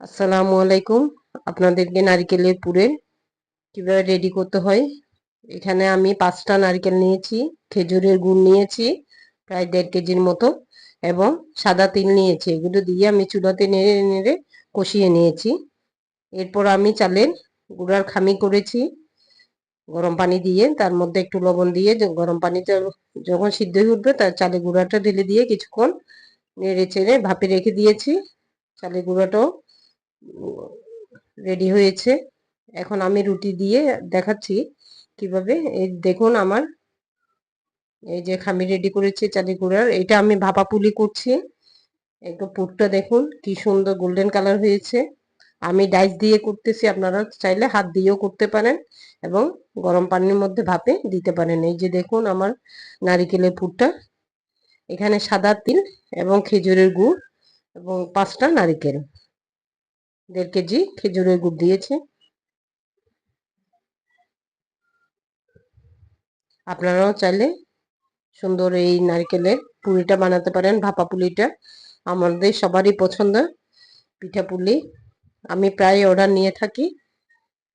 আসসালামু আলাইকুম। আপনাদেরকে নারকেলের পুরে কীভাবে রেডি করতে হয়? এখানে আমি পাঁচটা নারকেল নিয়েছি, খেজুরের গুড় নিয়েছি, প্রায় দেড় কেজির মতো, এবং সাদা তিল নিয়েছি। এগুলো দিয়ে আমি চুলাতে নেড়ে নেড়ে কষিয়ে নিয়েছি। এরপর আমি চালের গুঁড়ার খামি করেছি, গরম পানি দিয়ে। তার মধ্যে একটু লবণ দিয়ে গরম পানিতে যখন সিদ্ধ হয়ে উঠবে, তার চালের গুঁড়াটা ঢেলে দিয়ে কিছুক্ষণ নেড়ে চেড়ে ভাপে রেখে দিয়েছি। চালের গুঁড়াটাও রেডি হয়েছে। এখন আমি রুটি দিয়ে দেখাচ্ছি কীভাবে। এই দেখুন আমার, এই যে খামি রেডি করেছি চালি গুঁড়ার এটা আমি ভাপা পুলি করছি। একটু পুরটা দেখুন, কি সুন্দর গোল্ডেন কালার হয়েছে। আমি ডাইস দিয়ে করতেছি, আপনারা চাইলে হাত দিয়েও করতে পারেন এবং গরম পানির মধ্যে ভাপে দিতে পারেন। এই যে দেখুন আমার নারিকেলের পুরটা। এখানে সাদা তিল এবং খেজুরের গুড় এবং পাঁচটা নারিকেল। দেড় কেজি খেজুরের গুড় দিয়েছে। আপনারাও চাইলে সুন্দর এই নারকেলের পুলিটা বানাতে পারেন, ভাপা পুলিটা আমাদের সবারই পছন্দ পিঠা পুলি। আমি প্রায় অর্ডার নিয়ে থাকি।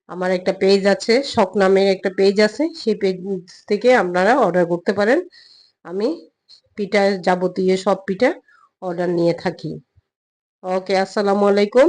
আমার একটা পেজ আছে, শখ নামের একটা পেজ আছে, সেই পেজ থেকে আপনারা অর্ডার করতে পারেন। আমি পিঠা যাবতীয় সব পিঠা অর্ডার নিয়ে থাকি। ওকে আসসালামু আলাইকুম।